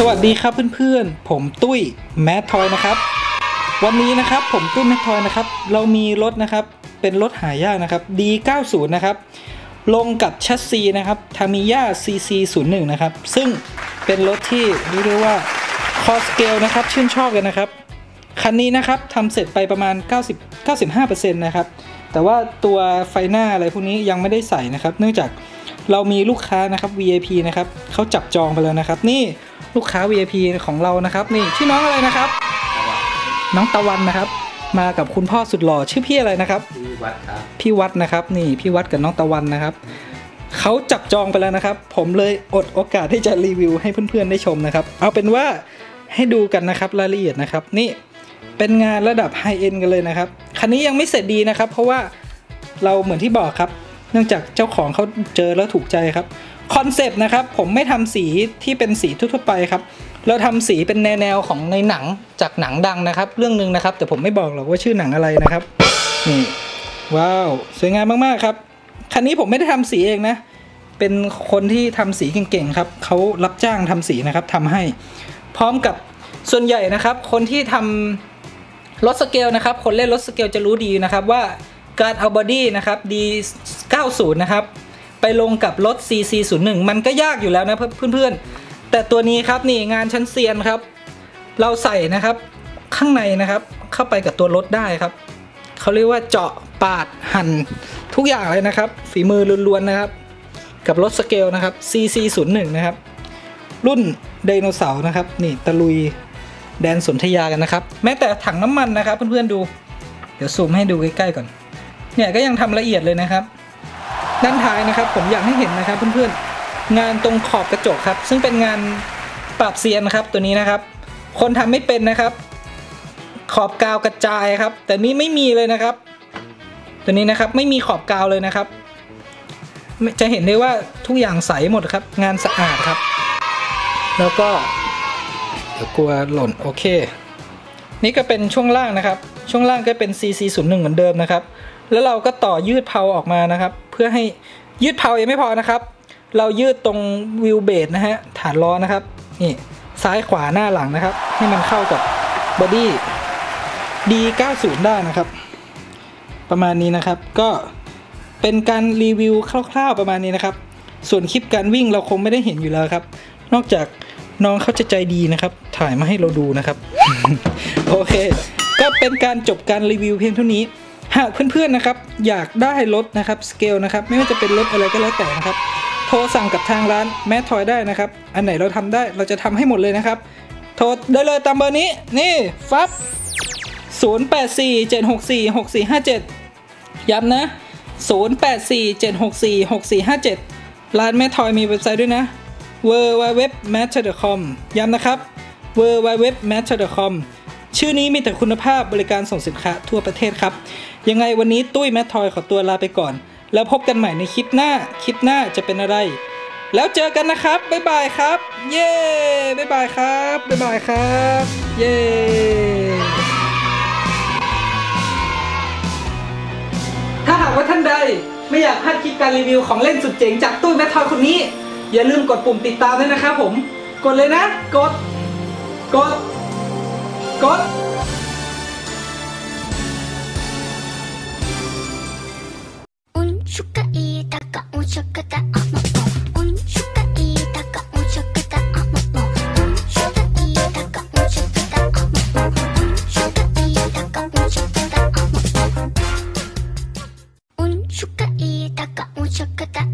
สวัสดีครับเพื่อนๆ ผมตุ้ยแมททอยนะครับ วันนี้นะครับผมตุ้ยแมททอยนะครับ เรามีรถนะครับ เป็นรถหายากนะครับ D90 นะครับ ลงกับชัสซีนะครับทามิยา CC01 นะครับ ซึ่งเป็นรถที่เรียกได้ว่าคอสเกลนะครับ ชื่นชอบกันนะครับ คันนี้นะครับทำเสร็จไปประมาณ 90 95%นะครับ แต่ว่าตัวไฟหน้าอะไรพวกนี้ยังไม่ได้ใส่นะครับ เนื่องจาก เรามีลูกค้านะครับ VIP นะครับเขาจับจองไปแล้วนะครับ นี่ลูกค้า VIP ของเรานะครับ นี่ชื่อน้องอะไรนะครับ น้องตะวันนะครับ มากับคุณพ่อสุดหล่อชื่อพี่อะไรนะครับที่วัดครับพี่วัดนะครับ นี่พี่วัดกับน้องตะวันนะครับเขาจับจองไปแล้วนะครับ ผมเลยอดโอกาสที่จะรีวิวให้เพื่อนๆได้ชมนะครับ เอาเป็นว่าให้ดูกันนะครับรายละเอียดนะครับ นี่เป็นงานระดับไฮเอ็นกันเลยนะครับ คันนี้ยังไม่เสร็จดีนะครับ เพราะว่าเราเหมือนที่บอกครับ เนื่องจากเจ้าของเขาเจอแล้วถูกใจครับคอนเซปต์นะครับผมไม่ทำสีที่เป็นสีทั่วไปครับ เราทำสีเป็นแนวๆของในหนังจากหนังดังนะครับ เรื่องหนึ่งนะครับ แต่ผมไม่บอกหรอกว่าชื่อหนังอะไรนะครับนี่ว้าวสวยงามมากๆครับคันนี้ผมไม่ได้ทำสีเองนะ เป็นคนที่ทำสีเก่งๆครับเขารับจ้างทำสีนะครับทำให้ พร้อมกับส่วนใหญ่นะครับ คนที่ทำรถสเกลนะครับ คนเล่นรถสเกลจะรู้ดีนะครับว่าการเอาบอดี้นะครับดี 90 นะครับ ไปลงกับรถ CC01 มันก็ยากอยู่แล้วนะเพื่อนๆ แต่ตัวนี้ครับนี่งานชั้นเซียนครับ เราใส่นะครับข้างในนะครับ เข้าไปกับตัวรถได้ครับ เขาเรียกว่าเจาะปาดหั่นทุกอย่างเลยนะครับ ฝีมือล้วนๆนะครับ กับรถสเกลนะครับ CC01 นะครับ รุ่นไดโนเสาร์นะครับ นี่ตะลุยแดนสนธยากันนะครับ แม้แต่ถังน้ำมันนะครับเพื่อนๆดู เดี๋ยวซูมให้ดูใกล้ๆก่อน เนี่ยก็ยังทำละเอียดเลยนะครับ ด้านท้ายนะครับ ผมอยากให้เห็นนะครับเพื่อนๆงานตรงขอบกระจกครับ ซึ่งเป็นงานปรับเซียนนะครับตัวนี้นะครับ คนทำไม่เป็นนะครับ ขอบกาวกระจายครับ แต่นี้ไม่มีเลยนะครับ ตัวนี้นะครับไม่มีขอบกาวเลยนะครับ จะเห็นได้ว่าทุกอย่างใสหมดครับ งานสะอาดครับ แล้วก็เดี๋ยวกลัวหล่นโอเค นี่ก็เป็นช่วงล่างนะครับ ช่วงล่างก็เป็น CC01 เหมือนเดิมนะครับ แล้วเราก็ต่อยืดเพาออกมานะครับ เพื่อให้ยืดเพายังไม่พอนะครับ เรายืดตรงวิวเบดนะฮะฐานล้อนะครับนี่ซ้ายขวาหน้าหลังนะครับ ให้มันเข้ากับบอดี้ D90 ได้นะครับ ประมาณนี้นะครับก็เป็นการรีวิวคร่าวๆประมาณนี้นะครับ ส่วนคลิปการวิ่งเราคงไม่ได้เห็นอยู่แล้วครับ นอกจากน้องเขาจะใจดีนะครับ ถ่ายมาให้เราดูนะครับ โอเค ก็เป็นการจบการรีวิวเพียงเท่านี้ หากเพื่อนๆนะครับอยากได้รถนะครับสเกลนะครับไม่ว่าจะเป็นรถอะไรก็แล้วแต่นะครับโทรสั่งกับทางร้านแมททอยได้นะครับ อันไหนเราทำได้เราจะทำให้หมดเลยนะครับ โทรได้เลยตามเบอร์นี้นี่ฟับ0847646457 ย้ำนะ 0847646457 ร้านแม่ทอยมีเว็บไซต์ด้วยนะ w w w m a t c h c o m ย้ำนะครับ w w w m a t c h c o m ชื่อนี้มีแต่คุณภาพบริการส่งสินค้าทั่วประเทศครับ ยังไงวันนี้ตุ้ยแมททอยขอตัวลาไปก่อน แล้วพบกันใหม่ในคลิปหน้า คลิปหน้าจะเป็นอะไร แล้วเจอกันนะครับ บ๊ายบายครับ เย้บ๊ายบายครับ บ๊ายบายครับ เย้ถ้าหากว่าท่านใดไม่อยากพลาดคลิปการรีวิวของเล่นสุดเจ๋งจากตู้แมททอยคนนี้ อย่าลืมกดปุ่มติดตามด้วยนะครับผม กดเลยนะ กด กด 사건? 운 축하이 다가온 셔크다 뭐. 운 축하이 다가온 셔크다 뭐. 운 축하이 다가온 셔크다 뭐. 운 축하이 다가온 셔크다 운 축하이 다가온 셔크다